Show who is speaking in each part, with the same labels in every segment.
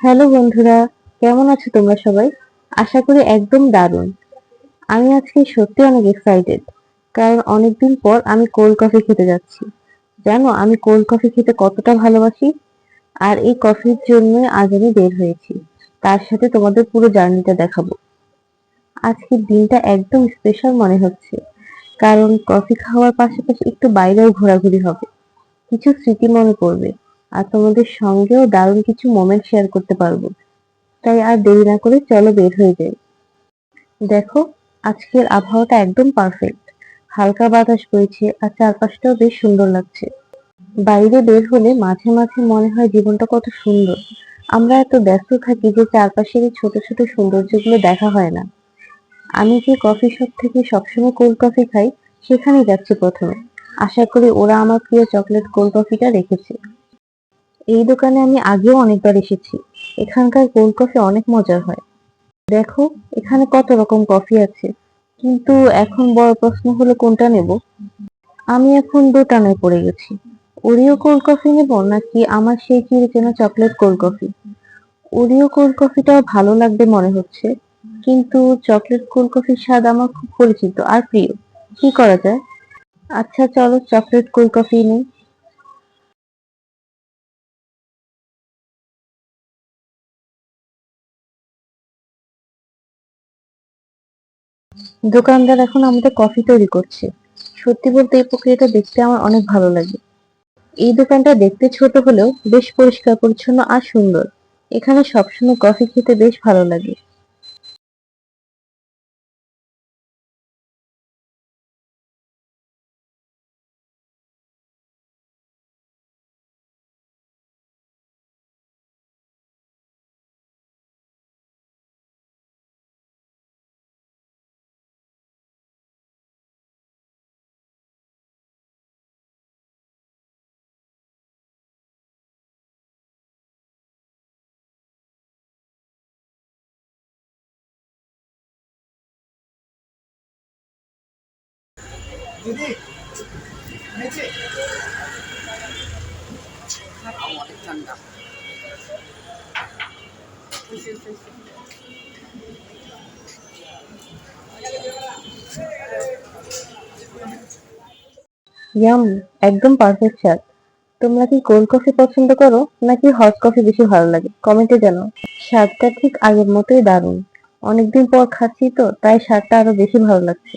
Speaker 1: Hello বন্ধুরা, কেমন আছো তোমরা সবাই? আশা করি একদম দারুণ। আমি আজকে সত্যি অনেক এক্সাইটেড কারণ অনেকদিন পর আমি কোল্ড কফি খেতে যাচ্ছি। জানো, আমি কোল্ড কফি খেতে কতটা ভালোবাসি? আর এই কফির জন্য আজ আমি বের হয়েছি। তার সাথে তোমাদের পুরো জার্নিটা দেখাবো। আজকের দিনটা একদম স্পেশাল মনে হচ্ছে, কারণ কফি খাওয়ার পাশাপাশি একটু বাইরেও ঘোরাঘুরি হবে। কিছু স্মৃতি মনে পড়বে। আর তোমাদের সঙ্গেও দারুণ কিছু মোমেন্ট শেয়ার করতে পারব। তাই আর দেরি না করে চলো বের হয়ে যাই। দেখো, আজকের আবহাওয়াটা একদম পারফেক্ট হালকা বাতাস বইছে আর চারপাশটাও বেশ সুন্দর লাগছে। বাইরে বের হলে মাঝে মাঝে মনে হয় জীবনটা কত সুন্দর। আমরা এত ব্যস্ত থাকি যে চারপাশের এই ছোট ছোট সৌন্দর্যগুলো দেখা হয় না। আমি যে কফি শপ থেকে সবসময় কোল্ড কফি খাই সেখানে যাচ্ছি প্রথমে। আশা করি ওরা আমার প্রিয় চকলেট কোল্ড কফিটা রেখেছে। এই দোকানে আমি আগেও অনেকবার এসেছি। এখানকার কোল্ড কফি অনেক মজার হয়। দেখো, এখানে কত রকম কফি আছে। কিন্তু এখন বড় প্রশ্ন হলো, কোনটা নেব? আমি এখন দোটানায় পড়ে গেছি। ওরিও কোল্ড কফি নেব নাকি আমার সেই চিড়ে চেনা chocolate cold coffee? Oreo cold কফিটাও ভালো লাগবে মনে হচ্ছে, কিন্তু চকলেট কোল্ড কফির স্বাদ আমার খুব পরিচিত। আর প্রিয়, কি করা যায়? আচ্ছা চলো চকলেট কোল্ড কফি নেই। দোকানদার এখন আমাদের কফি তৈরি করছে। সত্যি বলতে এই প্রক্রিয়াটা দেখতে আমার অনেক ভালো লাগে। এই দোকানটা দেখতে ছোট হলেও বেশ পরিষ্কার পরিচ্ছন্ন আর সুন্দর। এখানে সবসময় কফি খেতে বেশ ভালো লাগে।
Speaker 2: দিদি। নিচে।
Speaker 3: অনেক ঠান্ডা।
Speaker 1: ইয়াম একদম পারফেক্ট স্বাদ তোমরা কি কোল্ড কফি পছন্দ করো নাকি হট কফি বেশি ভালো লাগে? কমেন্টে জানাও। স্বাদটা ঠিক আগের মতোই দারুণ। অনেকদিন পর খাচ্ছি তো তাই স্বাদটা আরও বেশি ভালো লাগছে।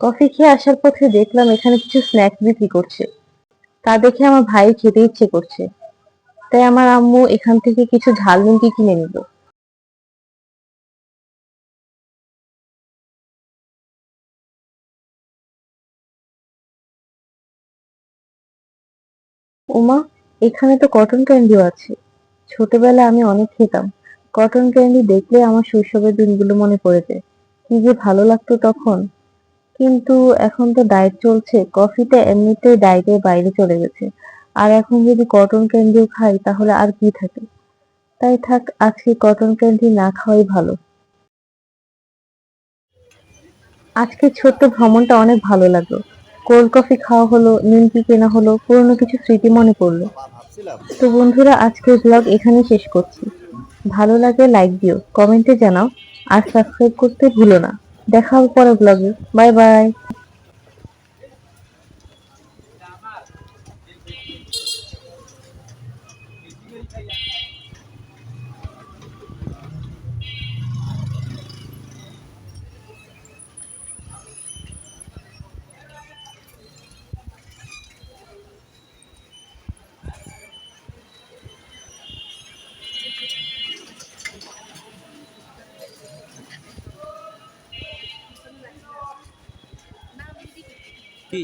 Speaker 1: কফি খেয়ে আসার পথে দেখলাম এখানে কিছু স্ন্যাক্স বিক্রি করছে। তা দেখে আমার ভাই খেতে ইচ্ছে করছে। তাই আমার আম্মু এখান থেকে কিছু ঝাল নিমকি কিনে নিল। ওমা, এখানে তো কটন ক্যান্ডিও আছে। ছোটবেলায় আমি অনেক খেতাম। কটন ক্যান্ডি দেখলে আমার শৈশবের দিনগুলো মনে পড়ে যায়। কি যে ভালো লাগতো তখন। কিন্তু এখন তো ডায়েট চলছে। কফিটা এমনিতেই ডায়েটের বাইরে চলে গেছে। আর এখন যদি কটন ক্যান্ডিও খাই, তাহলে আর কি থাকে? তাই থাক, আজকে কটন ক্যান্ডি না খাওয়াই ভালো। আজকে ছোট্ট ভ্রমণটা অনেক ভালো লাগল। কোল্ড কফি খাওয়া হলো, নিমকি কেনা হলো, পুরনো কিছু স্মৃতি মনে পড়ল। তো বন্ধুরা, আজকের ব্লগ এখানেই শেষ করছি। ভালো লাগলে লাইক দিও কমেন্টে জানাও, আর সাবস্ক্রাইব করতে ভুলো না। দেখা হবে পরের ব্লগে বাই বাই
Speaker 3: কি?